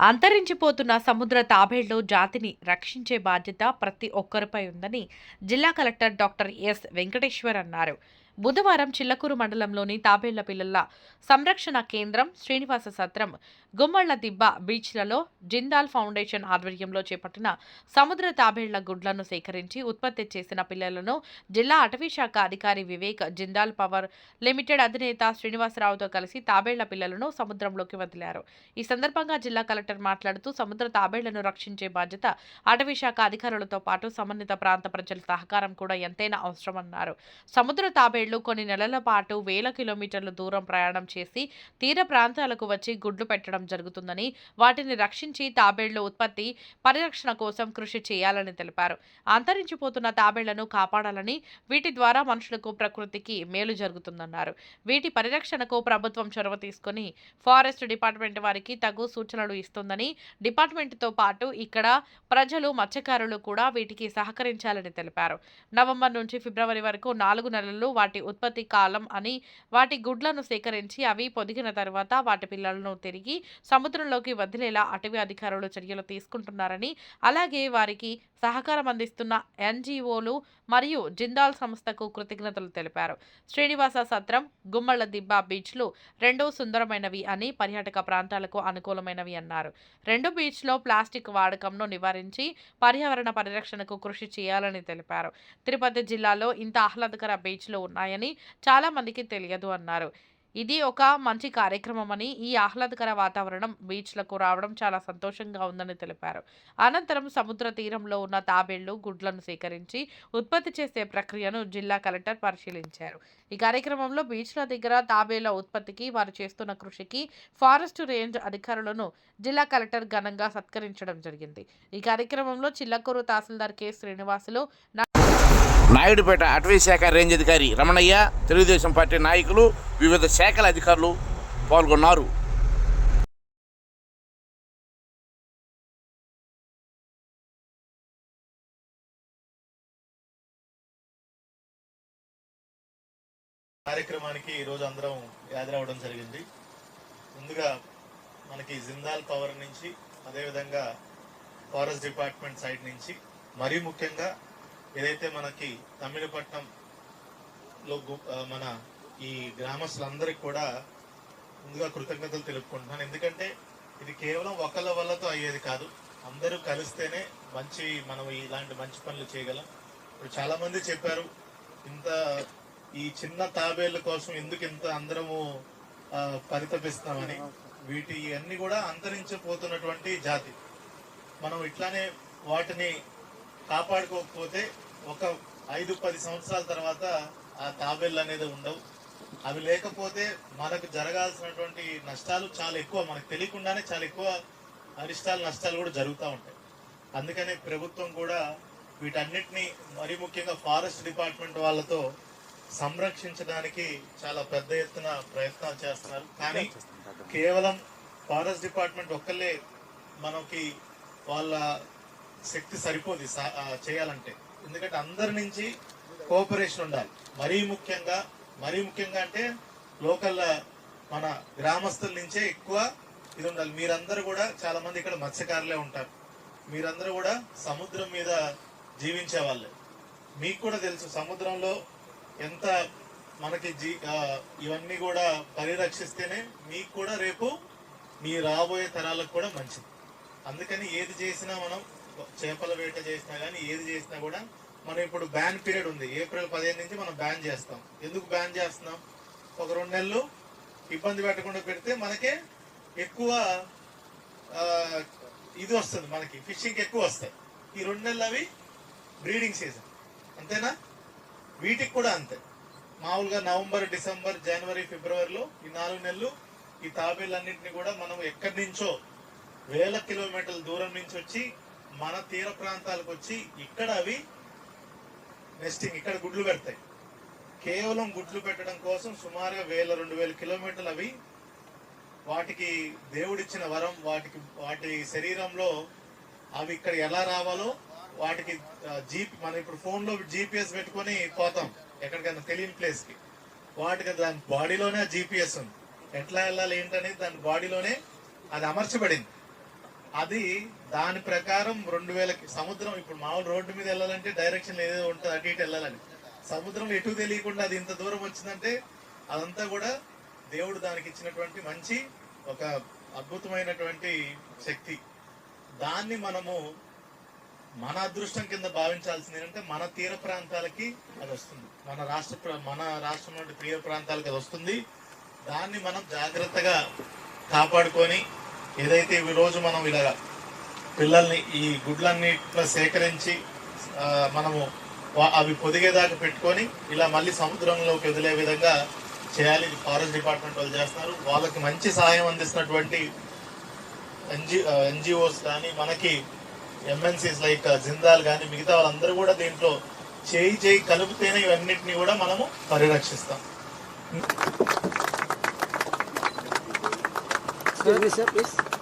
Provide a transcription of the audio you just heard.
అంతరించిపోతున్న సముద్ర తాబేళ్ళు జాతిని రక్షించే బాధ్యత ప్రతి ఒక్కరిపై ఉందని జిల్లా కలెక్టర్ డాక్టర్ ఎస్ వెంకటేశ్వర్ అన్నారు. బుధవారం చిల్లకూరు మండలంలోని తాబేళ్ళ పిల్లల సంరక్షణ కేంద్రం శ్రీనివాస సత్రం గుమ్మళ్ళ దిబ్బ బీచ్లలో జిందాల్ ఫౌండేషన్ ఆధ్వర్యంలో చేపట్టిన సముద్ర తాబేళ్ళ గుడ్లను సేకరించి ఉత్పత్తి చేసిన పిల్లలను జిల్లా అటవీ శాఖ అధికారి వివేక్ జిందాల్ పవర్ లిమిటెడ్ అధినేత శ్రీనివాసరావుతో కలిసి తాబేళ్ళ పిల్లలను సముద్రంలోకి వదిలారు. ఈ సందర్భంగా జిల్లా కలెక్టర్ మాట్లాడుతూ సముద్ర తాబేళ్ళను రక్షించే బాధ్యత అటవీ శాఖ అధికారులతో పాటు సంబంధిత ప్రాంత ప్రజల సహకారం కూడా ఎంతైనా అవసరమన్నారు. సముద్ర తాబేళ్ళు కొన్ని నెలల పాటు వేల కిలోమీటర్ల దూరం ప్రయాణం చేసి తీర ప్రాంతాలకు వచ్చి గుడ్లు పెట్టడం జరుగుతుందని వాటిని రక్షించి తాబేళ్ళు ఉత్పత్తి పరిరక్షణ కోసం కృషి చేయాలని తెలిపారు. అంతరించిపోతున్న తాబేళ్ళను కాపాడాలని వీటి ద్వారా మనుషులకు ప్రకృతికి మేలు జరుగుతుందన్నారు. వీటి పరిరక్షణకు ప్రభుత్వం చొరవ తీసుకుని ఫారెస్ట్ డిపార్ట్మెంట్ వారికి తగు సూచనలు ఇస్తుందని డిపార్ట్మెంట్తో పాటు ఇక్కడ ప్రజలు మత్స్యకారులు కూడా వీటికి సహకరించాలని తెలిపారు. నవంబర్ నుంచి ఫిబ్రవరి వరకు నాలుగు నెలలు వాటి ఉత్పత్తి కాలం అని వాటి గుడ్లను సేకరించి అవి పొదిగిన తర్వాత వాటి పిల్లలను తిరిగి సముద్రంలోకి వదిలేలా అటవీ అధికారులు చర్యలు తీసుకుంటున్నారని అలాగే వారికి సహకారం అందిస్తున్న ఎన్జీఓలు మరియు జిందాల్ సంస్థకు కృతజ్ఞతలు తెలిపారు. శ్రీనివాస సత్రం గుమ్మళ్ళ దిబ్బ బీచ్లు రెండూ సుందరమైనవి అని పర్యాటక ప్రాంతాలకు అనుకూలమైనవి అన్నారు. రెండు బీచ్లో ప్లాస్టిక్ వాడకంను నివారించి పర్యావరణ పరిరక్షణకు కృషి చేయాలని తెలిపారు. తిరుపతి జిల్లాలో ఇంత ఆహ్లాదకర బీచ్లు ఉన్నాయి. ఉన్నాయని చాలా మందికి తెలియదు అన్నారు. ఇది ఒక మంచి కార్యక్రమం అని ఈ ఆహ్లాదకర వాతావరణం బీచ్లకు రావడం చాలా సంతోషంగా ఉందని తెలిపారు. అనంతరం సముద్ర తీరంలో ఉన్న తాబేళ్ళు గుడ్లను సేకరించి ఉత్పత్తి చేసే ప్రక్రియను జిల్లా కలెక్టర్ పరిశీలించారు. ఈ కార్యక్రమంలో బీచ్ల దగ్గర తాబేళ్ళ ఉత్పత్తికి వారు చేస్తున్న కృషికి ఫారెస్ట్ రేంజ్ అధికారులను జిల్లా కలెక్టర్ ఘనంగా సత్కరించడం జరిగింది. ఈ కార్యక్రమంలో చిల్లకూరు తహసీల్దార్ కె. శ్రీనివాసులు నాయుడుపేట అటవీ శాఖ రేంజ్ అధికారి రమణయ్య తెలుగుదేశం పార్టీ నాయకులు వివిధ శాఖల అధికారులు పాల్గొన్నారు. కార్యక్రమానికి ఈరోజు అందరం హాజరవడం జరిగింది. ముందుగా మనకి జిందాల్ పవర్ నుంచి అదేవిధంగా ఫారెస్ట్ డిపార్ట్మెంట్ సైడ్ నుంచి మరీ ముఖ్యంగా ఏదైతే మనకి తమిళపట్నంలో లో మన ఈ గ్రామస్తులందరికీ కూడా ముందుగా కృతజ్ఞతలు తెలుపుకుంటున్నాను. ఎందుకంటే ఇది కేవలం ఒకళ్ళ వల్లతో అయ్యేది కాదు. అందరూ కలిస్తేనే మంచి మనం ఇలాంటి మంచి పనులు చేయగలం. ఇప్పుడు చాలా మంది చెప్పారు ఇంత ఈ చిన్న తాబేళ్ళ కోసం ఎందుకు ఇంత అందరము పరితపిస్తామని వీటి అన్ని కూడా అంతరించిపోతున్నటువంటి జాతి. మనం ఇట్లానే వాటిని కాపాడుకోకపోతే ఒక ఐదు పది సంవత్సరాల తర్వాత ఆ తాబేళ్ళు అనేది ఉండవు. అవి లేకపోతే మనకు జరగాల్సినటువంటి నష్టాలు చాలా ఎక్కువ మనకు తెలియకుండానే చాలా ఎక్కువ అరిష్టాలు నష్టాలు కూడా జరుగుతూ ఉంటాయి. అందుకనే ప్రభుత్వం కూడా వీటన్నిటిని మరీ ముఖ్యంగా ఫారెస్ట్ డిపార్ట్మెంట్ వాళ్ళతో సంరక్షించడానికి చాలా పెద్ద ఎత్తున ప్రయత్నాలు చేస్తున్నారు. కానీ కేవలం ఫారెస్ట్ డిపార్ట్మెంట్ ఒక్కళ్ళే మనకి వాళ్ళ శక్తి సరిపోదు చేయాలంటే. ఎందుకంటే అందరి నుంచి కోఆపరేషన్ ఉండాలి. మరీ ముఖ్యంగా మరీ ముఖ్యంగా అంటే లోకల్ మన గ్రామస్తుల నుంచే ఎక్కువ ఇది ఉండాలి. మీరందరూ కూడా చాలా మంది ఇక్కడ మత్స్యకారులే ఉంటారు. మీరందరూ కూడా సముద్రం మీద జీవించే వాళ్ళే. మీకు కూడా తెలుసు సముద్రంలో ఎంత మనకి జీ ఇవన్నీ కూడా పరిరక్షిస్తేనే మీకు కూడా రేపు మీ రాబోయే తరాలకు కూడా మంచిది. అందుకని ఏది చేసినా మనం చేపల వేట చేసినా కానీ ఏది చేసినా కూడా మనం ఇప్పుడు బ్యాన్ పీరియడ్ ఉంది. ఏప్రిల్ పదిహేను నుంచి మనం బ్యాన్ చేస్తాం. ఎందుకు బ్యాన్ చేస్తున్నాం? ఒక రెండు నెలలు ఇబ్బంది పెట్టకుండా పెడితే మనకే ఎక్కువ ఇది వస్తుంది మనకి. ఫిషింగ్ ఎక్కువ వస్తాయి. ఈ రెండు నెలలు అవి బ్రీడింగ్ సీజన్ అంతేనా? వీటికి కూడా అంతే. మామూలుగా నవంబర్ డిసెంబర్ జనవరి ఫిబ్రవరిలో ఈ నాలుగు నెలలు ఈ తాబేళ్ళన్నింటినీ కూడా మనం ఎక్కడి నుంచో వేల కిలోమీటర్ల దూరం నుంచి వచ్చి మన తీర ప్రాంతాలకు వచ్చి ఇక్కడ అవి నెస్టింగ్ ఇక్కడ గుడ్లు పెడతాయి. కేవలం గుడ్లు పెట్టడం కోసం సుమారుగా వేల రెండు వేల కిలోమీటర్లు అవి వాటికి దేవుడిచ్చిన వరం వాటికి వాటి శరీరంలో అవి ఇక్కడ ఎలా రావాలో వాటికి జీప్ మనం ఇప్పుడు ఫోన్లో జీపీఎస్ పెట్టుకొని పోతాం. ఎక్కడికైనా తెలియని ప్లేస్కి. వాటికి దాని బాడీలోనే జీపీఎస్ ఉంది. ఎట్లా వెళ్ళాలి ఏంటనేది దాని బాడీలోనే అది అమర్చబడింది. అది దాని ప్రకారం రెండు వేలకి సముద్రం ఇప్పుడు మామూలు రోడ్డు మీద వెళ్ళాలంటే డైరెక్షన్ ఏదో ఉంటుంది అటు ఇటు వెళ్ళాలని. సముద్రం ఎటు తెలియకుండా అది ఇంత దూరం వచ్చిందంటే అదంతా కూడా దేవుడు దానికి ఇచ్చినటువంటి మంచి ఒక అద్భుతమైనటువంటి శక్తి. దాన్ని మనము మన అదృష్టం కింద భావించాల్సింది ఏంటంటే మన తీర ప్రాంతాలకి అది వస్తుంది. మన రాష్ట్ర ప్ర- మన రాష్ట్రం నుండి తీర ప్రాంతాలకి అది వస్తుంది. దాన్ని మనం జాగ్రత్తగా కాపాడుకొని ఏదైతే ఈ రోజు మనం ఇలా పిల్లల్ని ఈ గుడ్లన్నిట్లో సేకరించి మనము అవి పొదిగేదాకా పెట్టుకొని ఇలా మళ్ళీ సముద్రంలోకి వదిలే విధంగా చేయాలి. ఇది ఫారెస్ట్ డిపార్ట్మెంట్ వాళ్ళు చేస్తున్నారు వాళ్ళకి మంచి సహాయం అందిస్తున్నటువంటి ఎన్జి ఎన్జిఓస్ కానీ మనకి ఎంఎన్సీస్ లైక్ జిందాల్ కానీ మిగతా వాళ్ళందరూ కూడా దీంట్లో చేయి చేయి కలిపితేనే ఇవన్నిటిని కూడా మనము పరిరక్షిస్తాం. Excuse me, sir, please.